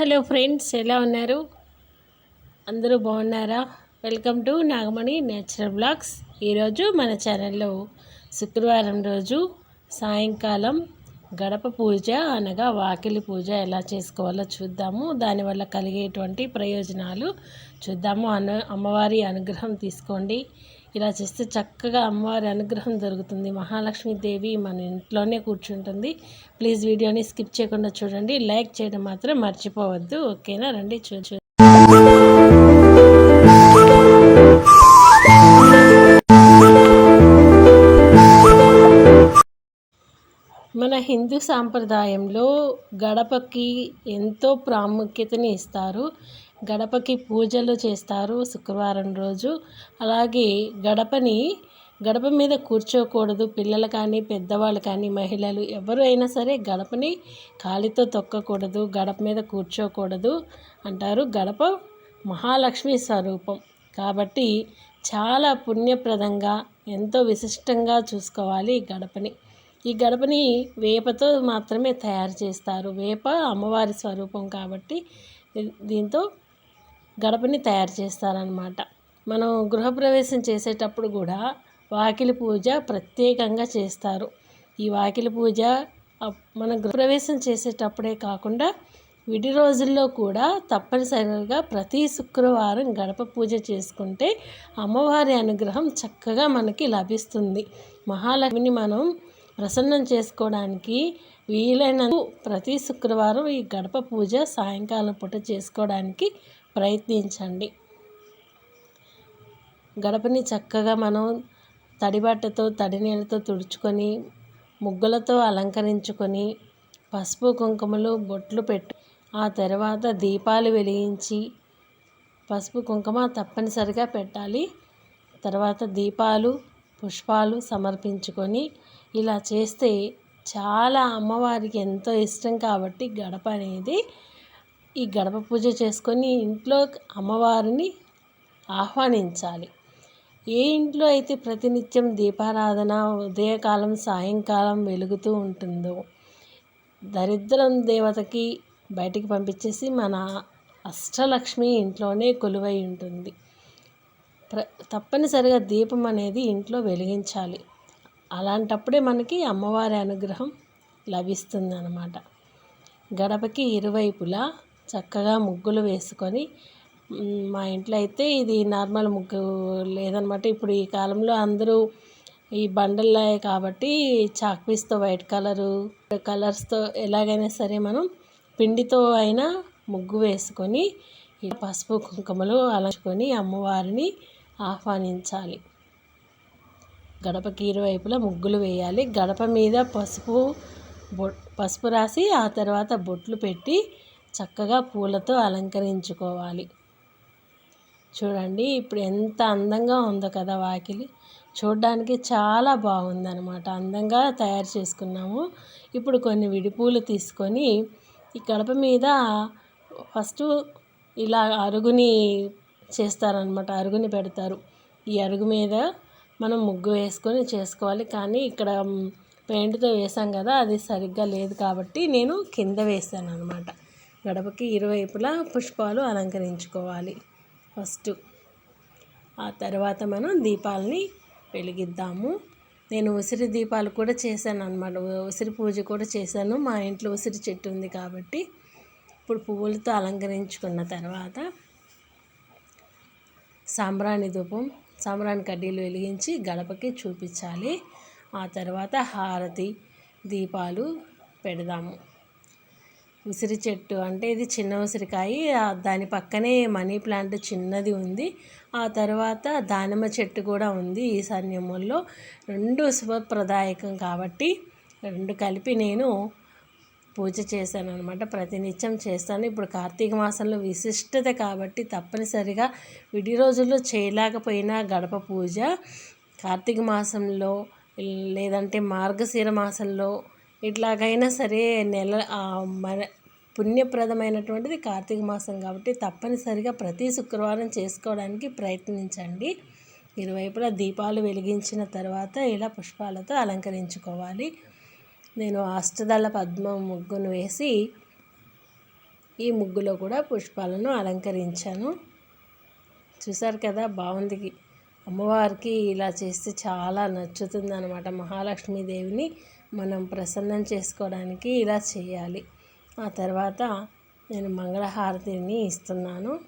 Hello friends ఎలా ఉన్నారు? అందరూ బాగున్నారా? Welcome to Nagamani natural blogs. ఈరోజు మన ఛానల్లో శుక్రవారం రోజు సాయంకాలం గడప పూజ అనగా వాకిలి పూజ ఎలా చేసుకోవాలో చూద్దాము. దానివల్ల కలిగేటువంటి ప్రయోజనాలు చూద్దాము. అను అమ్మవారి అనుగ్రహం తీసుకోండి. ఇలా చేస్తే చక్కగా అమ్మవారి అనుగ్రహం దొరుకుతుంది. మహాలక్ష్మీదేవి మన ఇంట్లోనే కూర్చుంటుంది. ప్లీజ్ వీడియోని స్కిప్ చేయకుండా చూడండి. లైక్ చేయడం మాత్రం మర్చిపోవద్దు. ఓకేనా? రండి చూ చూ. మన హిందూ సాంప్రదాయంలో గడపకి ఎంతో ప్రాముఖ్యతని ఇస్తారు. గడపకి పూజలు చేస్తారు శుక్రవారం రోజు. అలాగే గడపని గడప మీద కూర్చోకూడదు. పిల్లలు కానీ పెద్దవాళ్ళు కానీ మహిళలు ఎవరు అయినా సరే గడపని కాలితో తొక్కకూడదు గడప మీద కూర్చోకూడదు అంటారు. గడప మహాలక్ష్మి స్వరూపం. కాబట్టి చాలా పుణ్యప్రదంగా ఎంతో విశిష్టంగా చూసుకోవాలి ఈ గడపని. ఈ గడపని వేపతో మాత్రమే తయారు చేస్తారు. వేప అమ్మవారి స్వరూపం కాబట్టి దీంతో గడపని తయారు చేస్తారనమాట మనం గృహప్రవేశం చేసేటప్పుడు కూడా వాకిలి పూజ ప్రత్యేకంగా చేస్తారు. ఈ వాకిలి పూజ మన గృహప్రవేశం చేసేటప్పుడే కాకుండా విడి రోజుల్లో కూడా తప్పనిసరిగా ప్రతి శుక్రవారం గడప పూజ చేసుకుంటే అమ్మవారి అనుగ్రహం చక్కగా మనకి లభిస్తుంది. మహాలక్ష్మిని మనం ప్రసన్నం చేసుకోవడానికి వీలైన ప్రతి శుక్రవారం ఈ గడప పూజ సాయంకాలం పూట చేసుకోవడానికి ప్రయత్నించండి. గడపని చక్కగా మనం తడిబట్టతో తడి నీళ్ళతో తుడుచుకొని ముగ్గులతో అలంకరించుకొని పసుపు కుంకుమలు బొట్లు పెట్టి ఆ తర్వాత దీపాలు వెలిగించి పసుపు కుంకుమ తప్పనిసరిగా పెట్టాలి. తర్వాత దీపాలు పుష్పాలు సమర్పించుకొని ఇలా చేస్తే చాలా అమ్మవారికి ఎంతో ఇష్టం కాబట్టి గడప అనేది ఈ గడప పూజ చేసుకొని ఇంట్లో అమ్మవారిని ఆహ్వానించాలి. ఏ ఇంట్లో అయితే ప్రతినిత్యం దీపారాధన ఉదయకాలం సాయంకాలం వెలుగుతూ ఉంటుందో దరిద్రం దేవతకి బయటికి పంపించేసి మన అష్టలక్ష్మి ఇంట్లోనే కొలువై ఉంటుంది. ప్ర తప్పనిసరిగా దీపం అనేది ఇంట్లో వెలిగించాలి. అలాంటప్పుడే మనకి అమ్మవారి అనుగ్రహం లభిస్తుంది అనమాట గడపకి ఇరువైపులా చక్కగా ముగ్గులు వేసుకొని మా ఇంట్లో అయితే ఇది నార్మల్ ముగ్గు లేదనమాట ఇప్పుడు ఈ కాలంలో అందరూ ఈ బండల్లో కాబట్టి చాక్పీస్తో వైట్ కలరు కలర్స్తో ఎలాగైనా సరే మనం పిండితో అయినా ముగ్గు వేసుకొని పసుపు కుంకుమలు అలంచుకొని అమ్మవారిని ఆహ్వానించాలి. గడపకి ఇరువైపులా ముగ్గులు వేయాలి. గడప మీద పసుపు బొ పసుపు రాసి ఆ తర్వాత బొట్లు పెట్టి చక్కగా పూలతో అలంకరించుకోవాలి. చూడండి ఇప్పుడు ఎంత అందంగా ఉందో కదా వాకిలి. చూడడానికి చాలా బాగుందనమాట అందంగా తయారు చేసుకున్నాము. ఇప్పుడు కొన్ని విడిపూలు తీసుకొని ఈ గడప మీద ఫస్ట్ ఇలా అరుగుని చేస్తారనమాట అరుగుని పెడతారు. ఈ అరుగు మీద మనం ముగ్గు వేసుకొని చేసుకోవాలి. కానీ ఇక్కడ పెయింట్తో వేసాం కదా అది సరిగ్గా లేదు కాబట్టి నేను కింద వేసాను అనమాట గడపకి ఇరువైపులా పుష్పాలు అలంకరించుకోవాలి ఫస్ట్. ఆ తర్వాత మనం దీపాలని వెలిగిద్దాము. నేను ఉసిరి దీపాలు కూడా చేశాను అనమాట ఉసిరి పూజ కూడా చేశాను. మా ఇంట్లో ఉసిరి చెట్టు ఉంది కాబట్టి ఇప్పుడు పువ్వులతో అలంకరించుకున్న తర్వాత సాంబ్రాణి ధూపం సాంబ్రాణి కడ్డీలు వెలిగించి గడపకి చూపించాలి. ఆ తర్వాత హారతి దీపాలు పెడదాము. ఉసిరి చెట్టు అంటే ఇది చిన్న ఉసిరికాయ. దాని పక్కనే మనీ ప్లాంట్ చిన్నది ఉంది. ఆ తర్వాత దానిమ్మ చెట్టు కూడా ఉంది ఈ ఈశాన్యముల్లో రెండు శుభప్రదాయకం కాబట్టి రెండు కలిపి నేను పూజ చేశాను అనమాట ప్రతినిత్యం చేస్తాను. ఇప్పుడు కార్తీక మాసంలో విశిష్టత కాబట్టి తప్పనిసరిగా విడి రోజుల్లో చేయలేకపోయినా గడప పూజ కార్తీక మాసంలో లేదంటే మార్గశిర మాసంలో ఇట్లాగైనా సరే నెల మన పుణ్యప్రదమైనటువంటిది కార్తీక మాసం కాబట్టి తప్పనిసరిగా ప్రతి శుక్రవారం చేసుకోవడానికి ప్రయత్నించండి. ఇరువైపులా దీపాలు వెలిగించిన తర్వాత ఇలా పుష్పాలతో అలంకరించుకోవాలి. నేను అష్టదళ పద్మం ముగ్గును వేసి ఈ ముగ్గులో కూడా పుష్పాలను అలంకరించాను. చూసారు కదా బాగుంది. అమ్మవారికి ఇలా చేస్తే చాలా నచ్చుతుంది అనమాట మహాలక్ష్మీదేవిని మనం ప్రసన్నం చేసుకోవడానికి ఇలా చేయాలి. ఆ తర్వాత నేను మంగళహారతిని ఇస్తున్నాను.